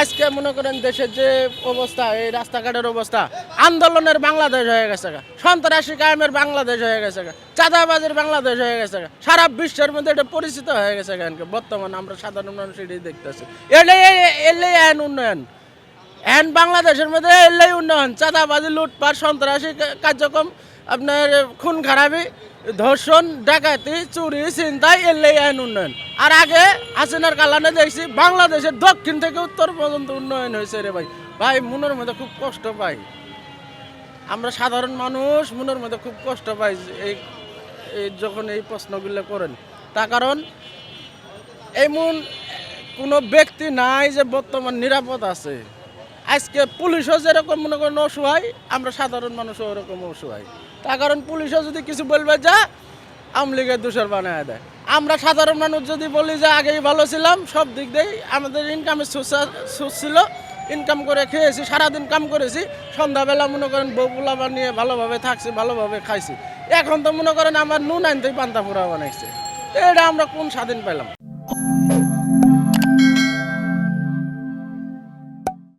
আজকে মনে করেন দেশের যে অবস্থা, এই রাস্তাঘাটের অবস্থা, আন্দোলনের বাংলাদেশ হয়ে গেছে। সন্ত্রাসী কায়েমের বাংলাদেশ হয়ে গেছে। চাঁদাবাজের বাংলাদেশ হয়ে গেছে। সারা বিশ্বের মধ্যে এটা পরিচিত হয়ে গেছে গা এনকে। বর্তমানে আমরা সাধারণ মানুষ এটাই দেখতেছি এলেই এলেই আইন উন্নয়ন এখন বাংলাদেশের মধ্যে এলেই উন্নয়ন চাঁদাবাজি, লুটপাট, সন্ত্রাসী কার্যক্রম, আপনার খুন, খারাপি ধর্ষণ, ডাকাতি, চুরি চিন্তাই এলেই আইন উন্নয়ন। আর আগে হাসিনার কালানে দেখছি বাংলাদেশের দক্ষিণ থেকে উত্তর পর্যন্ত উন্নয়ন হয়েছে রে ভাই। ভাই, মনের মধ্যে খুব কষ্ট পাই। আমরা সাধারণ মানুষ, মনের মধ্যে খুব কষ্ট পাই এই যখন এই প্রশ্নগুলো করেন। তার কারণ, এমন কোনো ব্যক্তি নাই যে বর্তমান নিরাপদ আছে। আজকে পুলিশও যেরকম মনে করেন অসহায়, আমরা সাধারণ মানুষও ওরকম অসহায়। তার কারণ পুলিশও যদি কিছু বলবে যা, আওয়ামী লীগের দোষর বানায় দেয়। আমরা সাধারণ মানুষ যদি বলি যে আগেই ভালো ছিলাম, সব দিক দিয়েই আমাদের ইনকামের সোর্স ছিল। ইনকাম করে খেয়েছি, সারাদিন কাম করেছি। সন্ধ্যাবেলা মনে করেন বউ পোলাবা নিয়ে ভালোভাবে থাকছি, ভালোভাবে খাইছি। এখন তো মনে করেন আমার নুন আনতেই পান্তা পোড়া বানাইছে। এটা আমরা কোন স্বাধীন পেলাম?